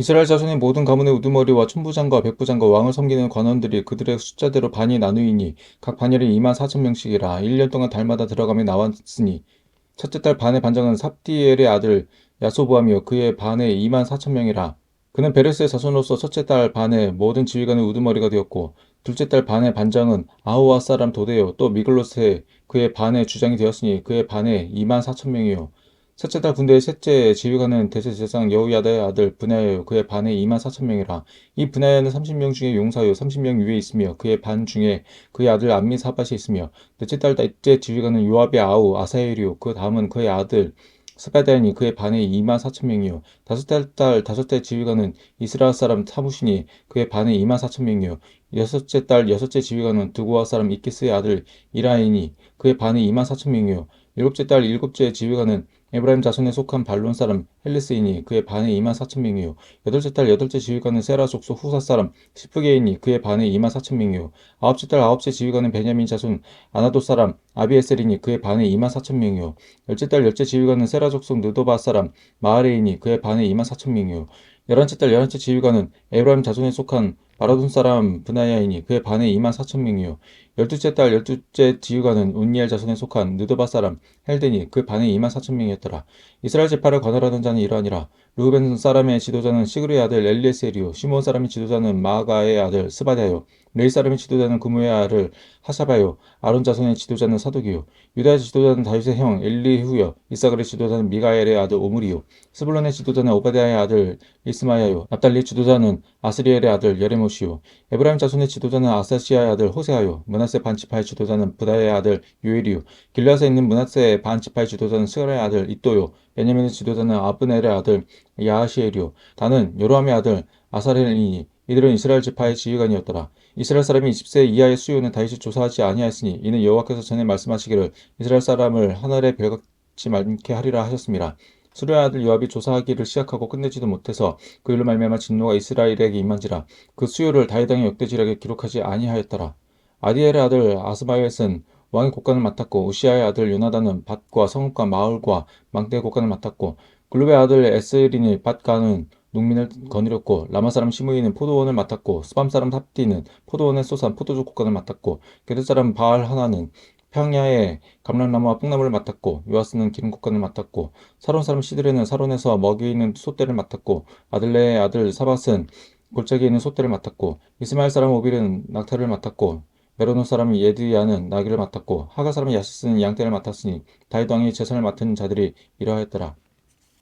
이스라엘 자손의 모든 가문의 우두머리와 천부장과 백부장과 왕을 섬기는 관원들이 그들의 숫자대로 반이 나누이니 각 반열이 2만 4천 명씩이라 1년 동안 달마다 들어가며 나왔으니 첫째 달 반의 반장은 삽디엘의 아들 야소부함이요. 그의 반에 2만 4천 명이라. 그는 베레스의 자손으로서 첫째 달 반에 모든 지휘관의 우두머리가 되었고 둘째 달 반의 반장은 아우아 사람 도데요. 또 미글롯의 그의 반의 주장이 되었으니 그의 반에 2만 4천 명이요 셋째 달 군대의 셋째 지휘관은 대제사장 여호야다의 아들 분야요 그의 반에 2만 4천 명이라. 이 분야야는 30명 중에 용사요 30명 위에 있으며 그의 반 중에 그의 아들 암미사밧이 있으며 넷째 달 넷째 지휘관은 요압의 아우 아사엘이요. 그 다음은 그의 아들 스바다니 그의 반에 2만 4천 명이요 다섯째 달 다섯째 지휘관은 이스라엘 사람 사무신이 그의 반에 2만 4천 명이요. 여섯째 달 여섯째 지휘관은 두고아 사람 이키스의 아들 이라인이 그의 반에 2만 4천 명이요. 일곱째 달 일곱째 지휘관은 에브라임 자손에 속한 발론 사람 헬리스이니 그의 반에 2만 4천 명이요. 여덟째 달 여덟째 지휘관은 세라 족속 후사 사람 시프게이니 그의 반에 2만 4천 명이요. 아홉째 달 아홉째 지휘관은 베냐민 자손 아나도 사람 아비에셀이니 그의 반에 2만 4천 명이요. 열째 달 열째 지휘관은 세라 족속 느도바 사람 마하레이니 그의 반에 2만 4천 명이요. 열한째 달 열한째 지휘관은 에브라임 자손에 속한 바라돈 사람 브나야이니 그의 반에 2만 4천 명이요 열두째 달 열두째 지휘관은 운니엘 자손에 속한 느도바 사람 헬데니 그 반에 2만 4천 명이었더라. 이스라엘 제파를 관할하는 자는 이러하니라. 루벤 사람의 지도자는 시그루의 아들 엘리에셀이요. 시몬 사람의 지도자는 마가의 아들 스바다요. 레이 사람의 지도자는 구무의 아들 하사바요. 아론 자손의 지도자는 사독이요. 유다의 지도자는 다윗의 형 엘리후요. 이사갈의 지도자는 미가엘의 아들 오므리요. 스불론의 지도자는 오바데아의 아들 이스마야요. 납달리 지도자는 아스리엘의 아들 예레모시요. 에브라임 자손의 지도자는 아사시아의 아들 호세아요. 문하 세 반치파의 지도자는 부다의 아들 요엘이요 길라스에 있는 문하세 반치파의 지도자는 스가라의 아들 이또요 베냐민의 지도자는 아브넬의 아들 야하시엘이요 다는 요로함의 아들 아사렐이니 이들은 이스라엘 지파의 지휘관이었더라. 이스라엘 사람이 20세 이하의 수요는 다윗이 조사하지 아니하였으니 이는 여호와께서 전에 말씀하시기를 이스라엘 사람을 하늘에 별같이 많게 하리라 하셨습니다. 수르의 아들 요압이 조사하기를 시작하고 끝내지도 못해서 그 일로 말미암아 진노가 이스라엘에게 임한지라 그 수요를 다윗 왕의 역대지략에 기록하지 아니하였더라. 아디엘의 아들 아스마엘은 왕의 곡간을 맡았고 우시아의 아들 요나단은 밭과 성읍과 마을과 망대의 곡간을 맡았고 글룹의 아들 에스린이 밭가는 농민을 거느렸고 라마 사람 시므이는 포도원을 맡았고 스밤 사람 삽디는 포도원에 쏘산 포도주 곡간을 맡았고 게드 사람 바알 하나는 평야의 감람나무와 뽕나무를 맡았고 요아스는 기름 곡간을 맡았고 사론 사람 시드레는 사론에서 먹이 있는 소떼를 맡았고 아들레의 아들 사밧은 골짜기에 있는 소떼를 맡았고 이스마엘 사람 오빌은 낙타를 맡았고 메로노 사람 예드야는 나귀를 맡았고 하가 사람 야시스는 양떼를 맡았으니 다윗 왕이 재산을 맡은 자들이 이러하였더라.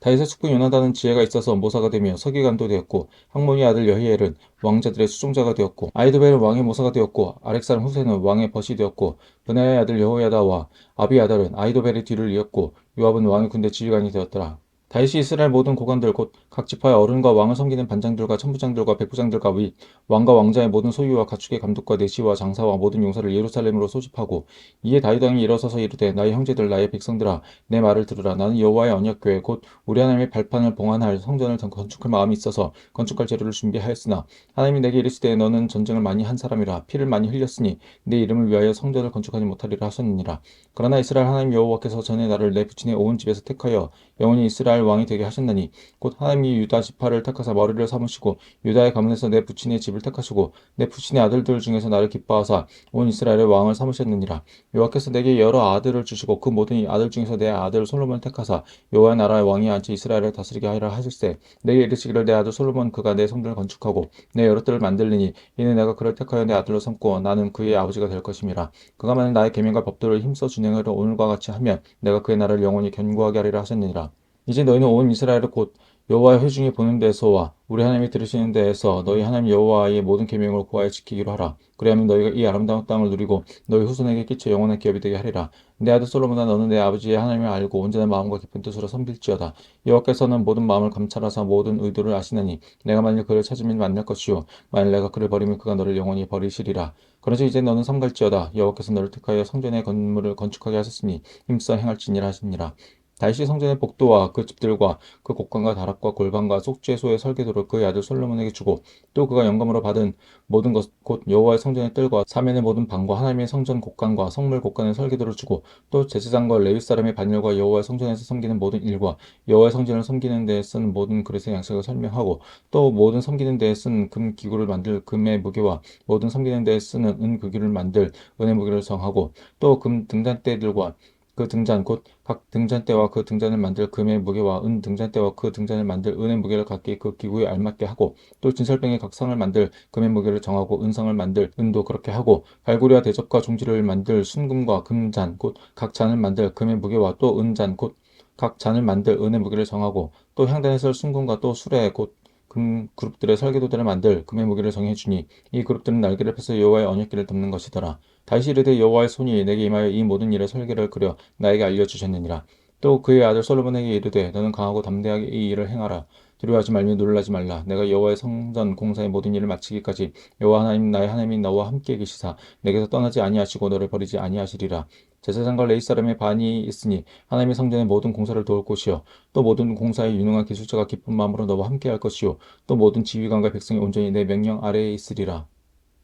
다윗의 숙부 요나단은 지혜가 있어서 모사가 되며 서기관도 되었고 항몬이 아들 여히엘은 왕자들의 수종자가 되었고 아이도벨은 왕의 모사가 되었고 아렉사람 후세는 왕의 벗이 되었고 브나의 아들 여호야다와 아비아달은 아이도벨의 뒤를 이었고 요압은 왕의 군대 지휘관이 되었더라. 다윗이 이스라엘 모든 고관들 곧 각 지파의 어른과 왕을 섬기는 반장들과 천부장들과 백부장들과 위 왕과 왕자의 모든 소유와 가축의 감독과 내시와 장사와 모든 용사를 예루살렘으로 소집하고 이에 다윗 왕이 일어서서 이르되 나의 형제들 나의 백성들아 내 말을 들으라. 나는 여호와의 언약궤 곧 우리 하나님의 발판을 봉안할 성전을 건축할 마음이 있어서 건축할 재료를 준비하였으나 하나님이 내게 이르시되 너는 전쟁을 많이 한 사람이라 피를 많이 흘렸으니 내 이름을 위하여 성전을 건축하지 못하리라 하셨느니라. 그러나 이스라엘 하나님 여호와께서 전에 나를 내 부친의 온 집에서 택하여 영원히 이스라엘 왕이 되게 하셨나니. 곧 하나님이 유다 지파를 택하사 머리를 삼으시고 유다의 가문에서 내 부친의 집을 택하시고 내 부친의 아들들 중에서 나를 기뻐하사 온 이스라엘의 왕을 삼으셨느니라. 여호와께서 내게 여러 아들을 주시고 그 모든 아들 중에서 내 아들 솔로몬을 택하사 여호와의 나라의 왕이 앉아 이스라엘을 다스리게 하리라 하실세. 내게 이르시기를 내 아들 솔로몬 그가 내 성전을 건축하고 내 여러 뜰을 만들리니 이는 내가 그를 택하여 내 아들로 삼고 나는 그의 아버지가 될 것임이라. 그가 만일 나의 계명과 법도를 힘써 준행하려 오늘과 같이 하면 내가 그의 나라를 영원히 견고하게 하리라 하셨느니라 이제 너희는 온 이스라엘을 곧 여호와의 회중이 보는 데서와 우리 하나님이 들으시는 데에서 너희 하나님 여호와의 모든 계명을 구하여 지키기로 하라. 그리하면 너희가 이 아름다운 땅을 누리고 너희 후손에게 끼쳐 영원한 기업이 되게 하리라. 내 아들 솔로몬아 너는 내 아버지의 하나님을 알고 온전한 마음과 깊은 뜻으로 섬길지어다. 여호와께서는 모든 마음을 감찰하사 모든 의도를 아시나니 내가 만일 그를 찾으면 만날 것이요 만일 내가 그를 버리면 그가 너를 영원히 버리시리라. 그러지 이제 너는 삼갈지어다. 여호와께서 너를 택하여 성전의 건물을 건축하게 하셨으니 힘써 행할지니라 하시니라. 다윗이 성전의 복도와 그 집들과 그 곡관과 다락과 골방과 속죄 소의 설계도를 그의 아들 솔로몬에게 주고 또 그가 영감으로 받은 모든 것 곧 여호와의 성전의 뜰과 사면의 모든 방과 하나님의 성전 곡관과 성물 곡관의 설계도를 주고 또 제사장과 레위 사람의 반열과 여호와의 성전에서 섬기는 모든 일과 여호와의 성전을 섬기는 데에 쓴 모든 그릇의 양식을 설명하고 또 모든 섬기는 데에 쓴 금 기구를 만들 금의 무게와 모든 섬기는 데에 쓰는 은 기구를 만들 은의 무게를 정하고 또 금 등잔대들과 그 등잔 곧 각 등잔대와 그 등잔을 만들 금의 무게와 은 등잔대와 그 등잔을 만들 은의 무게를 각기 그 기구에 알맞게 하고 또 진설병의 각 상을 만들 금의 무게를 정하고 은상을 만들 은도 그렇게 하고 갈고리와 대접과 종지를 만들 순금과 금잔 곧 각 잔을 만들 금의 무게와 또 은잔 곧 각 잔을 만들 은의 무게를 정하고 또 향단에 설 순금과 또 수레 곧 금 그룹들의 설계도들을 만들 금의 무게를 정해 주니 이 그룹들은 날개를 펴서 여호와의 언약궤를 덮는 것이더라. 다시 이르되 여호와의 손이 내게 임하여 이 모든 일의 설계를 그려 나에게 알려 주셨느니라. 또 그의 아들 솔로몬에게 이르되 너는 강하고 담대하게 이 일을 행하라. 두려워하지 말며 놀라지 말라. 내가 여호와의 성전 공사의 모든 일을 마치기까지 여호와 하나님 나의 하나님이 너와 함께 계시사 내게서 떠나지 아니하시고 너를 버리지 아니하시리라. 제사장과 레이 사람의 반이 있으니 하나님의 성전의 모든 공사를 도울 것이요 또 모든 공사에 유능한 기술자가 기쁜 마음으로 너와 함께 할 것이요 또 모든 지휘관과 백성이 온전히 내 명령 아래에 있으리라.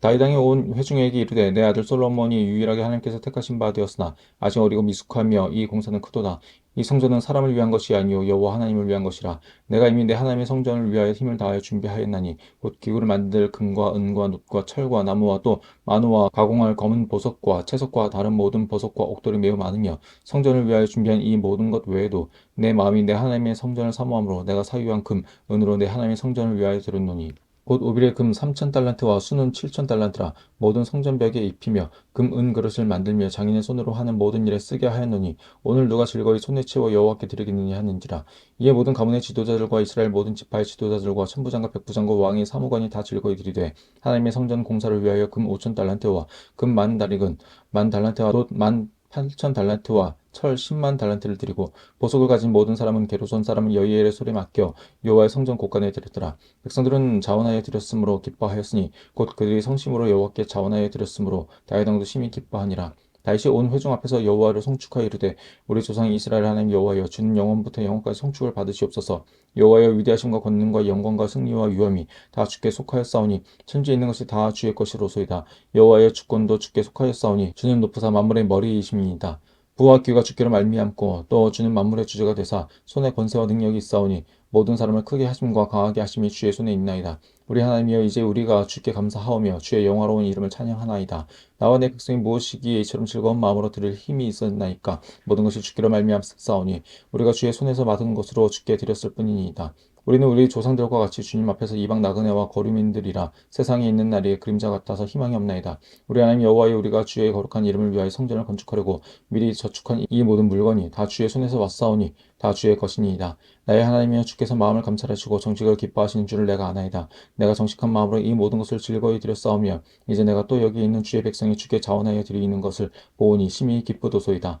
다윗왕이 온 회중에게 이르되 내 아들 솔로몬이 유일하게 하나님께서 택하신 바 되었으나 아직 어리고 미숙하며 이 공사는 크도다. 이 성전은 사람을 위한 것이 아니요 여호와 하나님을 위한 것이라. 내가 이미 내 하나님의 성전을 위하여 힘을 다하여 준비하였나니 곧 기구를 만들 금과 은과 놋과 철과 나무와 또 마누와 가공할 검은 보석과 채석과 다른 모든 보석과 옥돌이 매우 많으며 성전을 위하여 준비한 이 모든 것 외에도 내 마음이 내 하나님의 성전을 사모함으로 내가 사유한 금 은으로 내 하나님의 성전을 위하여 들었노니 곧 오빌의 금 3천 달란트와 수는 7천 달란트라 모든 성전벽에 입히며 금 은 그릇을 만들며 장인의 손으로 하는 모든 일에 쓰게 하였노니 오늘 누가 즐거이 손에 채워 여호와께 드리겠느냐 하는지라. 이에 모든 가문의 지도자들과 이스라엘 모든 지파의 지도자들과 천부장과 백부장과 왕의 사무관이 다 즐거이 드리되 하나님의 성전 공사를 위하여 금 5천 달란트와 금 만 다리근 만 달란트와 놋만 8천 달란트와 철 10만 달란트를 드리고 보석을 가진 모든 사람은 게르손 사람은 여이엘의 소리 맡겨 여호와의 성전 곳간에 드렸더라. 백성들은 자원하여 드렸으므로 기뻐하였으니 곧 그들이 성심으로 여호와께 자원하여 드렸으므로 다윗 왕도 심히 기뻐하니라. 다윗이 온 회중 앞에서 여호와를 송축하여 이르되 우리 조상 이스라엘 하나님 여호와여 주는 영원부터 영원까지 송축을 받으시옵소서 여호와여 위대하심과 권능과 영광과 승리와 위엄이 다 주께 속하였사오니 천지에 있는 것이 다 주의 것이로소이다 여호와의 주권도 주께 속하였사오니 주는 높으사 만물의 머리이심이니이다 부와 귀가 주께로 말미암고 또 주는 만물의 주제가 되사 손에 권세와 능력이 있사오니 모든 사람을 크게 하심과 강하게 하심이 주의 손에 있나이다. 우리 하나님이여 이제 우리가 주께 감사하오며 주의 영화로운 이름을 찬양하나이다. 나와 내 백성이 무엇이기에 이처럼 즐거운 마음으로 들을 힘이 있었나이까 모든 것이 주께로 말미암사오니 우리가 주의 손에서 받은 것으로 주께 드렸을 뿐이니이다. 우리는 우리 조상들과 같이 주님 앞에서 이방 나그네와 거류민들이라 세상에 있는 날이 그림자 같아서 희망이 없나이다. 우리 하나님 여호와여 우리가 주의 거룩한 이름을 위하여 성전을 건축하려고 미리 저축한 이 모든 물건이 다 주의 손에서 왔사오니 다 주의 것이니이다. 나의 하나님이여 주께서 마음을 감찰하시고 정직을 기뻐하시는 줄을 내가 아나이다. 내가 정직한 마음으로 이 모든 것을 즐거이 드렸사오며 이제 내가 또 여기 있는 주의 백성이 주께 자원하여 드리는 것을 보오니 심히 기쁘도소이다.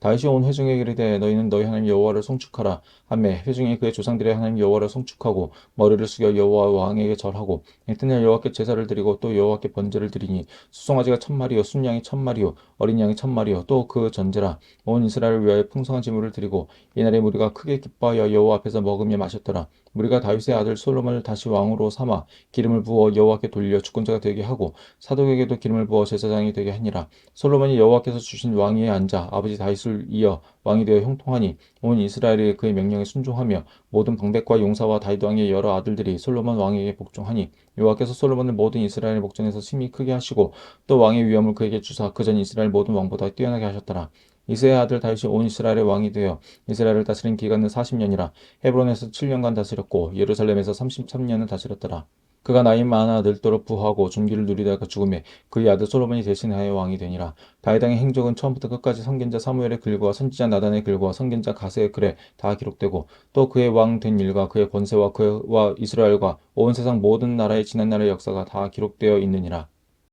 다윗이 온 회중에게 이르되 너희는 너희 하나님 여호와를 송축하라. 하매 회중이 그의 조상들의 하나님 여호와를 송축하고 머리를 숙여 여호와 왕에게 절하고 이튿날 여호와께 제사를 드리고 또 여호와께 번제를 드리니 수송아지가 천 마리요 순양이 천 마리요 어린 양이 천 마리요 또 그 전제라. 온 이스라엘을 위하여 풍성한 제물을 드리고 이날에 우리가 크게 기뻐하여 여호와 앞에서 먹으며 마셨더라. 우리가 다윗의 아들 솔로몬을 다시 왕으로 삼아 기름을 부어 여호와께 돌려 주권자가 되게 하고 사독에게도 기름을 부어 제사장이 되게 하니라. 솔로몬이 여호와께서 주신 왕위에 앉아 아버지 다윗 을 이어 왕이 되어 형통하니 온 이스라엘이 그의 명령에 순종하며 모든 방백과 용사와 다윗 왕의 여러 아들들이 솔로몬 왕에게 복종하니 여호와께서 솔로몬을 모든 이스라엘 복전에서 심히 크게 하시고 또 왕의 위엄을 그에게 주사 그전 이스라엘 모든 왕보다 뛰어나게 하셨더라. 이스의 아들 다윗이 온 이스라엘의 왕이 되어 이스라엘을 다스린 기간은 40년이라 헤브론에서 7년간 다스렸고 예루살렘에서 33년을 다스렸더라. 그가 나이 많아 늙도록 부하고 존귀를 누리다가 죽음에 그의 아들 솔로몬이 대신하여 왕이 되니라. 다윗왕의 행적은 처음부터 끝까지 선견자 사무엘의 글과 선지자 나단의 글과 선견자 가세의 글에 다 기록되고 또 그의 왕 된 일과 그의 권세와 그와 이스라엘과 온 세상 모든 나라의 지난 날의 역사가 다 기록되어 있느니라.